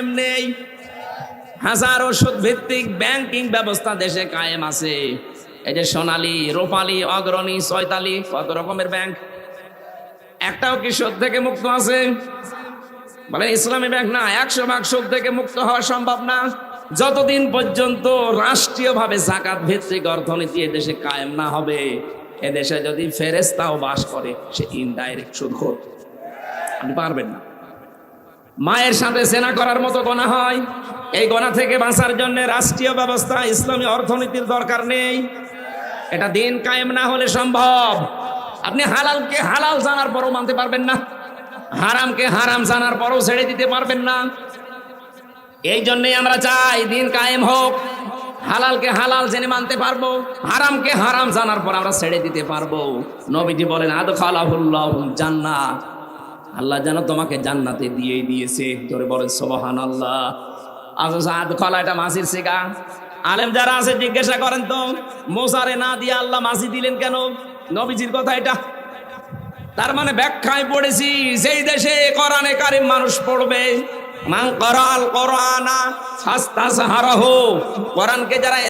কায়েম নেই। হাজারো সুদ ভিত্তিক ব্যাংকিং ব্যবস্থা দেশে কায়েম আছে। এই যে সোনালী, রূপালী, অগ্রণী, চৈতালি, কত রকমের ব্যাংক একটাও কি সুদ থেকে মুক্ত আছে? বলে ইসলামী ব্যাংক না, একশো ভাগ সুদ থেকে মুক্ত হওয়া সম্ভব না। যতদিন পর্যন্ত রাষ্ট্রীয়ভাবে জাকাত ভিত্তিক অর্থনীতি এদেশে কায়েম না হবে এদেশে যদি ফেরেস্তাও বাস করে, সে ইনডাইরেক্ট সুদ খোর। আপনি পারবেন না। মায়ের সাথে সেনা করার মতো গোনা হয়। এই গোনা থেকে বাঁচার জন্য রাষ্ট্রীয় ব্যবস্থা, ইসলামী অর্থনীতির দরকার নেই। এটা দিন কায়েম না হলে সম্ভব। আপনি হালালকে হালাল জানার পরও মানতে পারবেন না। হারামকে হারাম জানার পরও ছেড়ে দিতে পারবেন না। এই জন্যই আমরা চাই দিন কায়েম হোক। হালালকে হালাল জেনে মানতে পারব, হারামকে হারাম জানার পর আমরা ছেড়ে দিতে পারব। নবীজি বলেন আদ খালাহুল্লাহ জান্নাত। আল্লাহ যেন তোমাকে জান্নাতে দিয়ে দিয়েছে। ধরে বলেন সোবাহান আল্লাহ আজ মাসির শেখা আলেম যারা আছে, জিজ্ঞাসা করেন তো, মোসারে না দিয়ে আল্লাহ মাসি দিলেন কেন? নবীজির কথা এটা। তার মানে ব্যাখ্যায় পড়েছি, যেই দেশে কোরআনে কারিম মানুষ পড়বে, মান করাল কোরআনা সাস্তা সাহারাহ কোরআনকে যারা